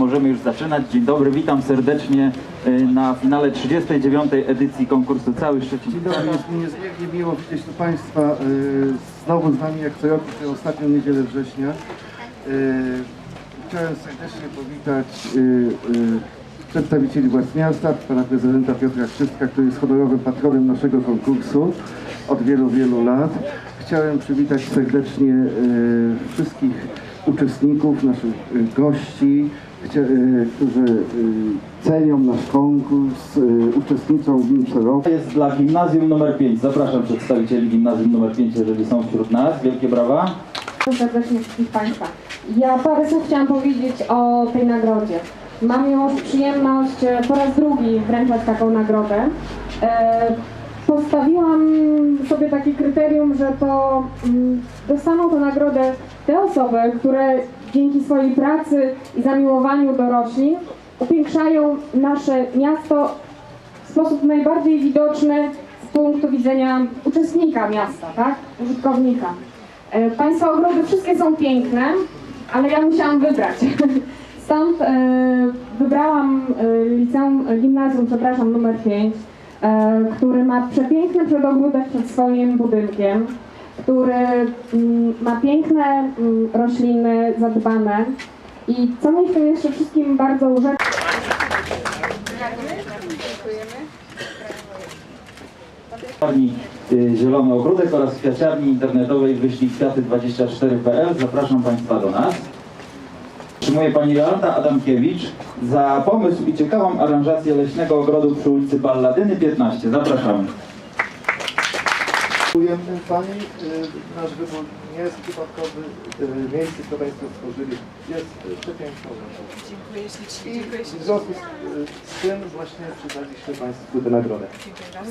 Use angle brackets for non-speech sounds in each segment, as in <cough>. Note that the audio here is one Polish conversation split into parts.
możemy już zaczynać. Dzień dobry, witam serdecznie y, na finale 39. edycji konkursu Cały Szczecin. Dzień dobry, jest mi niezmiernie miło widzieć tu Państwa y, znowu z nami jak co roku, tę ostatnią niedzielę września. Y, Chciałem serdecznie powitać przedstawicieli władz miasta, pana prezydenta Piotra Krzystka, który jest honorowym patronem naszego konkursu od wielu, wielu lat. Chciałem przywitać serdecznie wszystkich uczestników, naszych y, gości, y, którzy y, cenią nasz konkurs, uczestniczą w nim co roku. To jest dla gimnazjum numer 5. Zapraszam przedstawicieli gimnazjum numer 5, jeżeli są wśród nas. Wielkie brawa. Witam serdecznie wszystkich Państwa. Ja parę słów chciałam powiedzieć o tej nagrodzie. Mam już przyjemność e, po raz drugi wręczać taką nagrodę. E, Postawiłam sobie takie kryterium, że to mm, dostaną tę nagrodę te osoby, które dzięki swojej pracy i zamiłowaniu do roślin upiększają nasze miasto w sposób najbardziej widoczny z punktu widzenia uczestnika miasta, tak? Użytkownika. E, Państwa ogrody wszystkie są piękne, ale ja musiałam wybrać. <laughs> Stąd e, wybrałam e, liceum, e, gimnazjum, przepraszam, numer 5, e, który ma przepiękny przedogródek przed swoim budynkiem, który mm, ma piękne mm, rośliny zadbane i co mnie w tym jeszcze wszystkim bardzo urzekło, Kwiaciarni y, Zielony Ogródek oraz kwiaciarni internetowej wyślij kwiaty24.pl. Zapraszam Państwa do nas. Otrzymuje Pani Jolanta Adamkiewicz za pomysł i ciekawą aranżację leśnego ogrodu przy ulicy Balladyny 15. Zapraszamy. Dziękujemy Pani. Y, Nasz wybór nie jest przypadkowy. Y, Miejsce, które Państwo stworzyli jest przepiękną rzeczą. Dziękuję ślicznie, I dziękuję w ślicznie. związku z, y, z tym właśnie przyznaliśmy Państwu tę nagrodę. Dziękuję bardzo.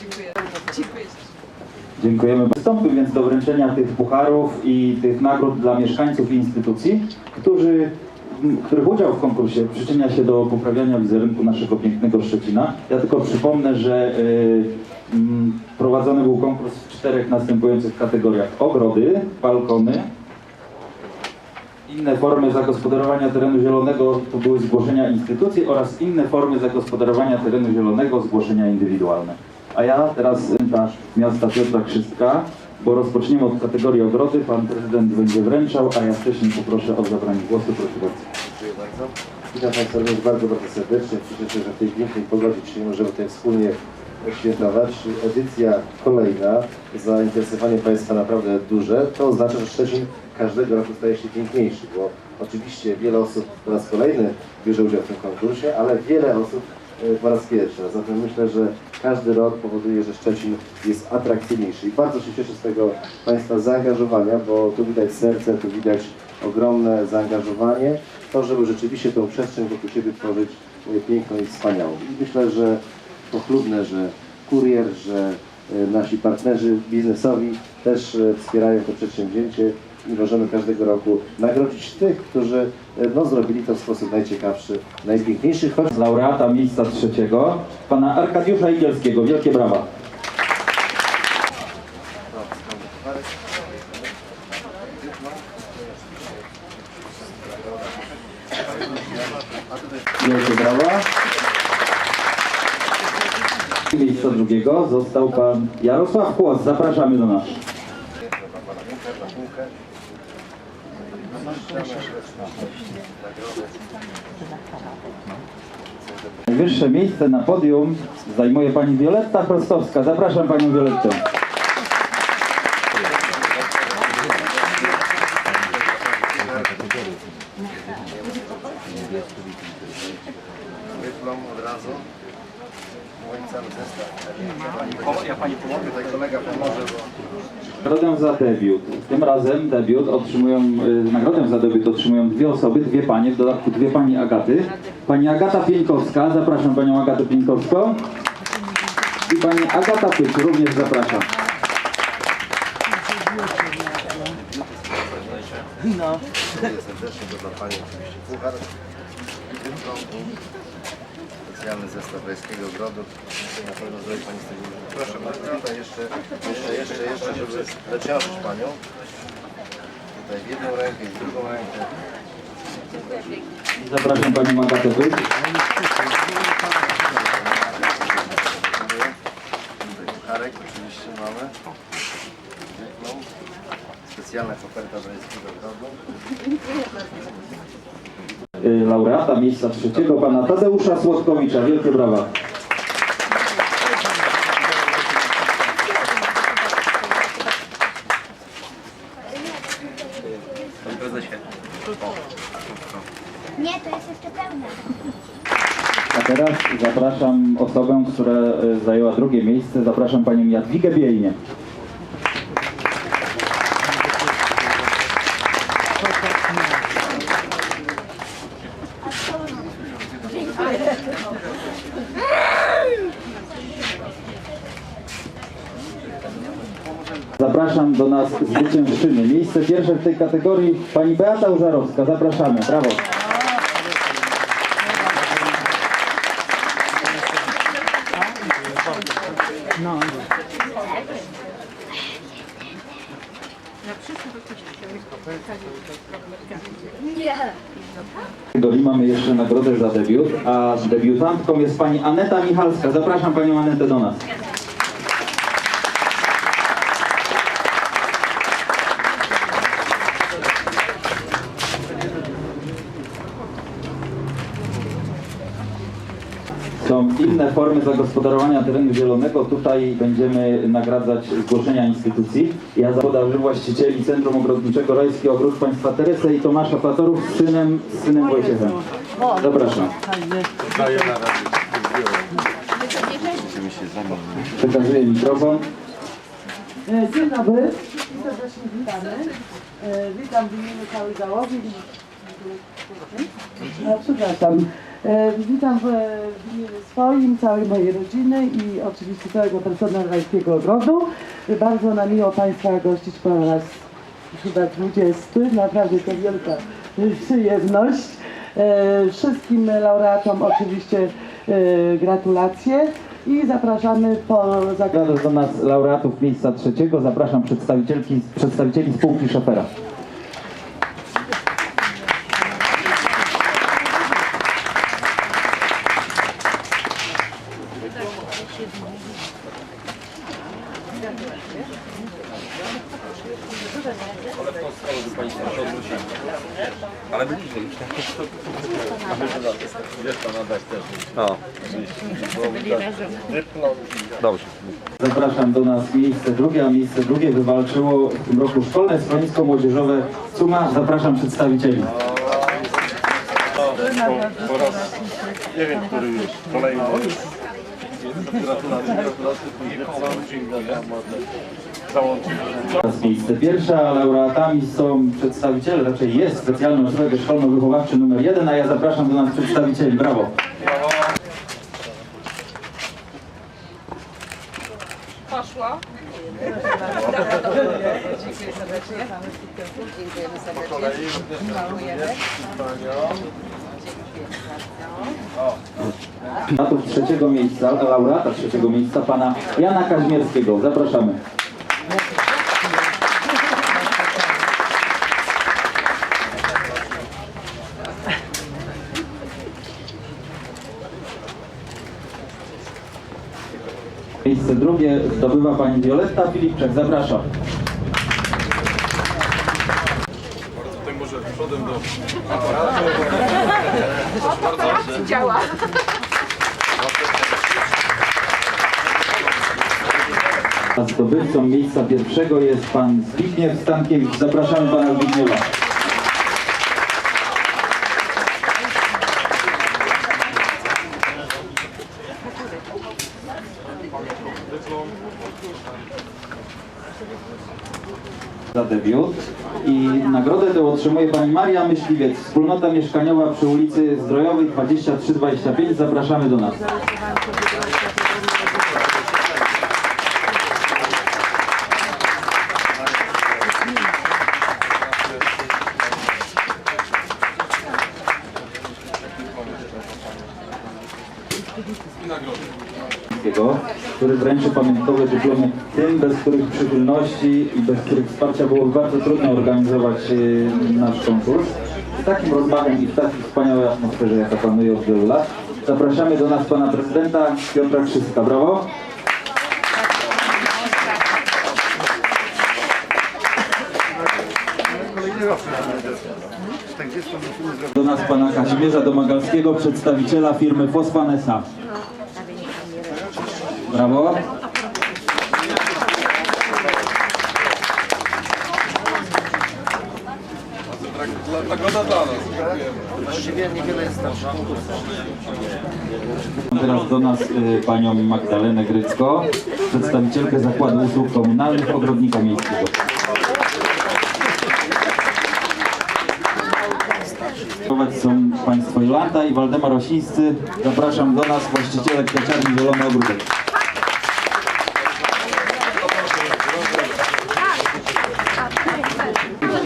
Dziękuję. Dziękuję. Dziękujemy. Przystąpmy więc do wręczenia tych pucharów i tych nagród dla mieszkańców i instytucji, którzy, których udział w konkursie przyczynia się do poprawiania wizerunku naszego pięknego Szczecina. Ja tylko przypomnę, że prowadzony był konkurs w czterech następujących kategoriach. Ogrody, balkony, inne formy zagospodarowania terenu zielonego to były zgłoszenia instytucji oraz inne formy zagospodarowania terenu zielonego, zgłoszenia indywidualne. A ja teraz prezydenta miasta Piotra Krzystka, bo rozpoczniemy od kategorii ogrody. Pan prezydent będzie wręczał, a ja wcześniej poproszę o zabranie głosu. Proszę bardzo. Dziękuję bardzo. Witam Państwa również bardzo, bardzo serdecznie. Cieszę się, że w tej pięknej pogodzie dzisiaj możemy tutaj wspólnie świętować. Edycja kolejna. Zainteresowanie Państwa naprawdę duże. To oznacza, że Szczecin każdego roku staje się piękniejszy, bo oczywiście wiele osób po raz kolejny bierze udział w tym konkursie, ale wiele osób e, po raz pierwszy. Zatem myślę, że każdy rok powoduje, że Szczecin jest atrakcyjniejszy. I bardzo się cieszę z tego Państwa zaangażowania, bo tu widać serce, tu widać ogromne zaangażowanie, to żeby rzeczywiście tą przestrzeń wokół siebie tworzyć e, piękną i wspaniałą. I myślę, że pochlubne, że kurier, że e, nasi partnerzy biznesowi też e, wspierają to przedsięwzięcie i możemy każdego roku nagrodzić tych, którzy e, no, zrobili to w sposób najciekawszy, najpiękniejszy, choć laureata miejsca trzeciego, pana Arkadiusza Igielskiego. Wielkie brawa. Wielkie brawa. Miejsca drugiego został pan Jarosław Kłos. Zapraszamy do nas. Najwyższe miejsce na podium zajmuje pani Wioletta Prostowska. Zapraszam panią Violettę. Dyplom od razu. Ja Pani pomogę, tutaj kolega pomoże, bo... Nagrodę za debiut. Tym razem debiut otrzymują, y, nagrodę za debiut otrzymują dwie osoby, dwie panie, w dodatku dwie pani Agaty. Pani Agata Pieńkowska, zapraszam panią Agatę Pieńkowską. I pani Agata Pyk, również zapraszam. Dziękuję serdecznie, to dla Pani oczywiście puchar. Specjalny zestaw rajskiego ogrodu. Na pewno zrobi Pani z użytek. Proszę bardzo, tutaj jeszcze, jeszcze, jeszcze, jeszcze, żeby zaciążyć Panią. Tutaj w jedną rękę i w drugą rękę. Zapraszam Panią Agatę Byk. Tutaj kucharek oczywiście mamy. Piękną. Specjalna koperta Brajskiego Grodu. Y, Laureata miejsca trzeciego, Pana Tadeusza Słodkowicza. Wielkie brawa. Nie, to jest jeszcze pełne. A teraz zapraszam osobę, która y, zajęła drugie miejsce. Zapraszam Panią Jadwigę Biejnie. Zapraszam do nas zwyciężczyny. Miejsce pierwsze w tej kategorii Pani Beata Użarowska. Zapraszamy. Brawo. W kategorii mamy jeszcze nagrodę za debiut, a debiutantką jest Pani Aneta Michalska. Zapraszam Panią Anetę do nas. Inne formy zagospodarowania terenu zielonego. Tutaj będziemy nagradzać zgłoszenia instytucji. Ja zawodarzy właścicieli Centrum Ogrodniczego Rajski Ogród Państwa Teresę i Tomasza Fatorów z synem, z synem Wojciechem. Zapraszam. Przekazuję mikrofon. E, Dzień dobry, serdecznie witamy. E, Witam w imieniu całej załogi. E, Przepraszam. E, Witam w, w imieniu swoim, całej mojej rodziny i oczywiście całego personelu Rajskiego Ogrodu. Bardzo nam miło Państwa gościć po raz chyba 20. Naprawdę to wielka przyjemność. E, Wszystkim laureatom oczywiście e, gratulacje i zapraszamy po. Zapraszam do nas laureatów miejsca trzeciego. Zapraszam przedstawicielki, przedstawicieli spółki szofera. Zapraszam do nas miejsce drugie, a miejsce drugie wywalczyło w tym roku Szkolne Schronisko Młodzieżowe Cuma. Zapraszam przedstawicieli. Nie wiem, który już. Kolejny. Gratulacje, gratulacje. Teraz miejsce pierwsze, a laureatami są przedstawiciele, raczej jest specjalny ośrodek szkolno-wychowawczy numer jeden, a ja zapraszam do nas przedstawicieli. Brawo. Poszło. Dziękuję serdecznie. Dziękujemy serdecznie. Dziękujemy. Laureatów trzeciego miejsca, laureata trzeciego miejsca, pana Jana Kaźmierskiego. Zapraszamy. Miejsce drugie zdobywa pani Wioletta Filipczak. Zapraszam. <laughs> Działa. <laughs> A zdobywcą miejsca pierwszego jest pan Zbigniew Stankiewicz. Zapraszamy pana Zbigniewa. Za debiut i nagrodę tę otrzymuje pani Maria Myśliwiec, wspólnota mieszkaniowa przy ulicy Zdrojowej 2325. Zapraszamy do nas. Który wręczy pamiątkowe dyplomy tym, bez których przychylności i bez których wsparcia byłoby bardzo trudno organizować e, nasz konkurs. z takim rozmachem i w takiej wspaniałej atmosferze, jaka panuje od wielu lat. Zapraszamy do nas pana prezydenta Piotra Krzyska. Brawo! Kolejny rok. 40 musimy zrobić. Do nas pana Kazimierza Domagalskiego, przedstawiciela firmy Fosfan S.A. Brawo! Teraz do nas y, panią Magdalenę Grycko, przedstawicielkę Zakładu Usług Komunalnych Ogrodnika Miejskiego. Są Państwo Jolanta i Waldemar Osińscy. Zapraszam do nas właściciele kwiaciarni Zielony Ogródek.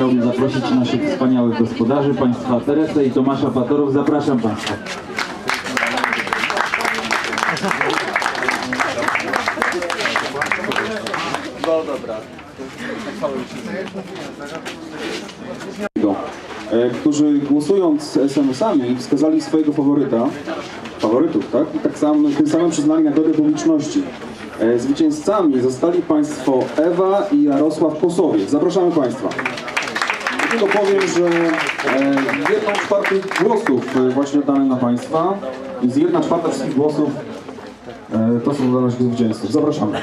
Chciałbym zaprosić naszych wspaniałych gospodarzy, Państwa Teresę i Tomasza Patorów. Zapraszam Państwa. e, którzy głosując SMS-ami wskazali swojego faworyta, faworytów, tak? I tak sam, tym samym przyznali nagrodę publiczności. E, Zwycięzcami zostali Państwo Ewa i Jarosław Kosowiec. Zapraszamy Państwa. Tylko powiem, że e, jedną czwartą głosów e, właśnie oddane na Państwa i z jedna czwarta wszystkich głosów e, to są dla naszych zwycięzców. Zapraszamy.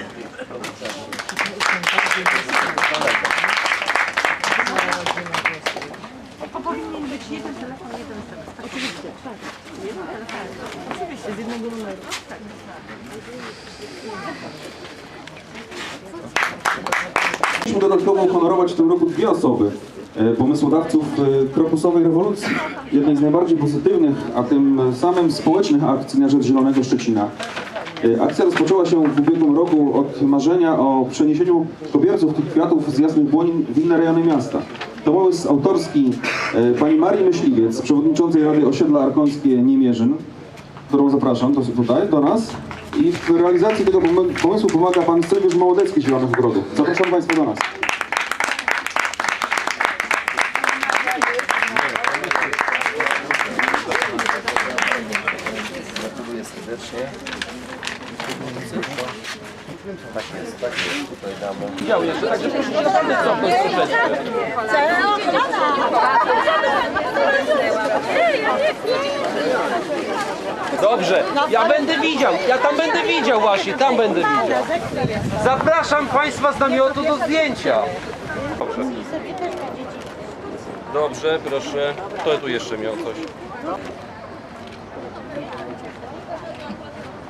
Chcieliśmy dodatkowo honorować w tym roku dwie osoby, pomysłodawców e, krokusowej rewolucji, jednej z najbardziej pozytywnych, a tym samym społecznych akcji na rzecz Zielonego Szczecina. E, Akcja rozpoczęła się w ubiegłym roku od marzenia o przeniesieniu kobierców tych kwiatów z Jasnych Błonin w inne rejony miasta. To pomysł autorski e, pani Marii Myśliwiec, przewodniczącej Rady Osiedla Arkońskie Niemierzyn, którą zapraszam to tutaj do nas. I w realizacji tego pom- pomysłu pomaga pan Sylwiusz Małodecki z Zielonych Ogrodów. Zapraszam Państwa do nas. Serdecznie. Tak jest, tak jest. Tutaj damy. Dobrze, ja będę widział, ja tam będę widział właśnie, tam będę widział. Zapraszam Państwa z namiotu do zdjęcia. Dobrze. Dobrze, proszę. Kto tu jeszcze miał coś?